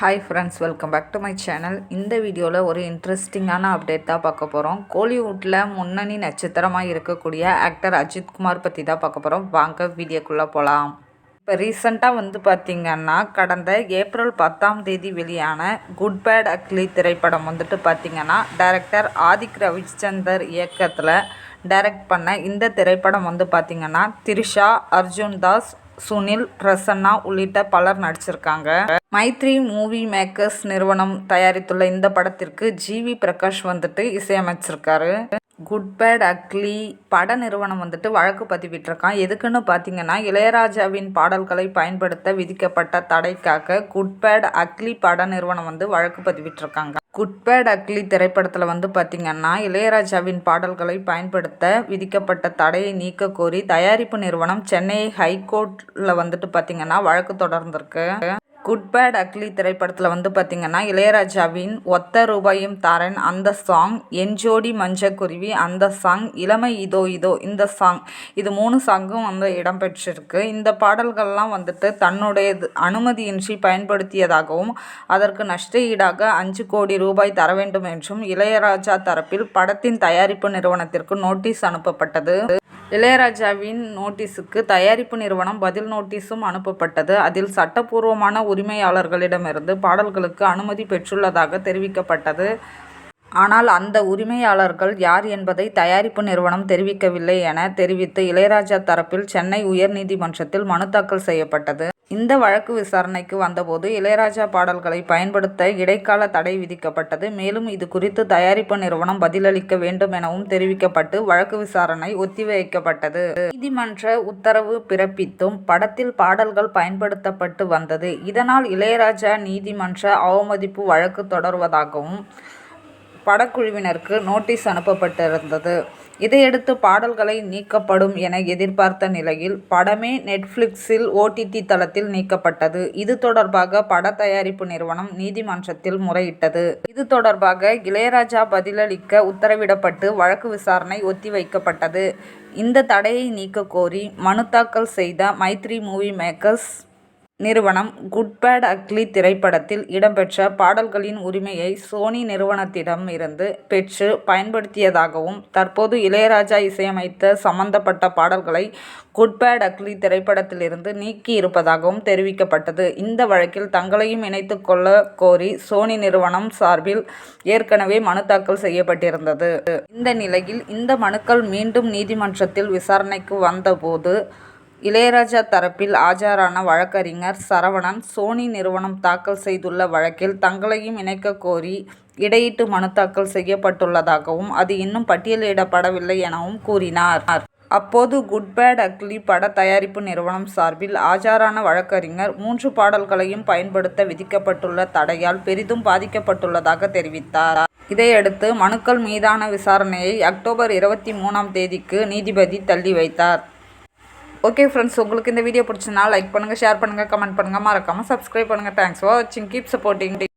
Hi friends welcome back to my channel இந்த வீடியோவில் ஒரு இன்ட்ரெஸ்டிங்கான அப்டேட் தான் பார்க்க போகிறோம் கோலிவுட்டில் முன்னணி நட்சத்திரமாக இருக்கக்கூடிய ஆக்டர் அஜித் குமார் பற்றி தான் பார்க்க போகிறோம் வாங்க வீடியோக்குள்ளே போகலாம் இப்போ ரீசண்டாக வந்து பார்த்திங்கன்னா கடந்த ஏப்ரல் பத்தாம் தேதி வெளியான குட் பேட் அக்லி திரைப்படம் வந்துட்டு பார்த்திங்கன்னா டைரக்டர் ஆதிக் ரவிச்சந்தர் இயக்கத்தில் டைரக்ட் பண்ண இந்த திரைப்படம் வந்து பார்த்திங்கன்னா திரிஷா அர்ஜுன் தாஸ் சுனில் பிரசன்னா உள்ளிட்ட பலர் நடிச்சிருக்காங்க. மைத்ரி மூவி மேக்கர்ஸ் நிறுவனம் தயாரித்துள்ள இந்த படத்திற்கு ஜி வி பிரகாஷ் வந்துட்டு இசையமைச்சிருக்காரு. குட் பேட் அக்லி பட நிறுவனம் வந்துட்டு வழக்கு பதிவிட்டிருக்கான். எதுக்குன்னு பார்த்தீங்கன்னா இளையராஜாவின் பாடல்களை பயன்படுத்த விதிக்கப்பட்ட தடைக்காக குட் பேட் அக்லி பட நிறுவனம் வந்து வழக்கு பதிவிட்டிருக்காங்க. குட்பேட் அக்லி திரைப்படத்தில் வந்து பார்த்திங்கன்னா இளையராஜாவின் பாடல்களை பயன்படுத்த விதிக்கப்பட்ட தடையை நீக்க கோரி தயாரிப்பு நிறுவனம் சென்னை ஹைகோர்ட்டில் வந்துட்டு பார்த்திங்கன்னா வழக்கு தொடர்ந்திருக்கு. குட் பேட் அக்லி திரைப்படத்தில் வந்து பார்த்திங்கன்னா இளையராஜாவின் ஒத்த ரூபாயும் தாரன் அந்த சாங் என் ஜோடி மஞ்சக்குருவி அந்த சாங் இளமை இதோ இதோ இந்த சாங் இது மூணு சாங்கும் வந்து இடம்பெற்றிருக்கு இந்த பாடல்கள்லாம் வந்துட்டு தன்னுடைய அனுமதியின்றி பயன்படுத்தியதாகவும் அதற்கு நஷ்ட ஈடாக அஞ்சு கோடி ரூபாய் தர வேண்டும் என்றும் இளையராஜா தரப்பில் படத்தின் தயாரிப்பு நிறுவனத்திற்கு நோட்டீஸ் அனுப்பப்பட்டது. இளையராஜாவின் நோட்டீஸுக்கு தயாரிப்பு நிறுவனம் பதில் நோட்டீஸும் அனுப்பப்பட்டது. அதில் சட்டப்பூர்வமான உரிமையாளர்களிடமிருந்து பாடல்களுக்கு அனுமதி பெற்றுள்ளதாக தெரிவிக்கப்பட்டது. ஆனால் அந்த உரிமையாளர்கள் யார் என்பதை தயாரிப்பு நிறுவனம் தெரிவிக்கவில்லை என தெரிவித்து இளையராஜா தரப்பில் சென்னை உயர்நீதிமன்றத்தில் மனு தாக்கல் செய்யப்பட்டது. இந்த வழக்கு விசாரணைக்கு வந்தபோது இளையராஜா பாடல்களை பயன்படுத்த இடைக்கால தடை விதிக்கப்பட்டது. மேலும் இது குறித்து தயாரிப்பு நிறுவனம் பதிலளிக்க வேண்டும் எனவும் தெரிவிக்கப்பட்டு வழக்கு விசாரணை ஒத்திவைக்கப்பட்டது. நீதிமன்ற உத்தரவு பிறப்பித்தும் படத்தில் பாடல்கள் பயன்படுத்தப்பட்டு வந்தது. இதனால் இளையராஜா நீதிமன்ற அவமதிப்பு வழக்கு தொடர்வதாகவும் படக்குழுவினருக்கு நோட்டீஸ் அனுப்பப்பட்டிருந்தது. இதையடுத்து பாடல்களை நீக்கப்படும் என எதிர்பார்த்த நிலையில் படமே நெட்ஃப்ளிக்ஸில் ஓடிடி தளத்தில் நீக்கப்பட்டது. இது தொடர்பாக பட தயாரிப்பு நிறுவனம் நீதிமன்றத்தில் முறையிட்டது. இது தொடர்பாக இளையராஜா பதிலளிக்க உத்தரவிடப்பட்டு வழக்கு விசாரணை ஒத்திவைக்கப்பட்டது. இந்த தடையை நீக்க கோரி மனு தாக்கல் செய்த மைத்ரி மூவி மேக்கர்ஸ் நிறுவனம் குட் பேட் அக்லி திரைப்படத்தில் இடம்பெற்ற பாடல்களின் உரிமையை சோனி நிறுவனத்திடம் இருந்து பெற்று பயன்படுத்தியதாகவும் தற்போது இளையராஜா இசையமைத்த சம்பந்தப்பட்ட பாடல்களை குட் பேட் அக்லி திரைப்படத்திலிருந்து நீக்கி இருப்பதாகவும் தெரிவிக்கப்பட்டது. இந்த வழக்கில் தங்களையும் இணைத்து கொள்ள கோரி சோனி நிறுவனம் சார்பில் ஏற்கனவே மனு தாக்கல் செய்யப்பட்டிருந்தது. இந்த நிலையில் இந்த மனுக்கள் மீண்டும் நீதிமன்றத்தில் விசாரணைக்கு வந்தபோது இளையராஜா தரப்பில் ஆஜரான வழக்கறிஞர் சரவணன் சோனி நிறுவனம் தாக்கல் செய்துள்ள வழக்கில் தங்களையும் இணைக்க கோரி இடையீட்டு மனு தாக்கல் செய்யப்பட்டுள்ளதாகவும் அது இன்னும் பட்டியலிடப்படவில்லை எனவும் கூறினார். அப்போது குட் பேட் அக்லி பட தயாரிப்பு நிறுவனம் சார்பில் ஆஜரான வழக்கறிஞர் மூன்று பாடல்களையும் பயன்படுத்த விதிக்கப்பட்டுள்ள தடையால் பெரிதும் பாதிக்கப்பட்டுள்ளதாக தெரிவித்தார். இதையடுத்து மனுக்கள் மீதான விசாரணையை அக்டோபர் இருபத்தி மூணாம் தேதிக்கு நீதிபதி தள்ளி வைத்தார். ஓகே ஃப்ரெண்ட்ஸ் உங்களுக்கு இந்த வீடியோ பிடிச்சதுனா லைக் பண்ணுங்கள் ஷேர் பண்ணுங்கள் கமெண்ட் பண்ணுங்கள் மறக்காமல் சப்ஸ்கிரைப் பண்ணுங்கள் தேங்க்ஸ் ஃபார் வாட்சிங் கீப் சப்போர்ட்டிங்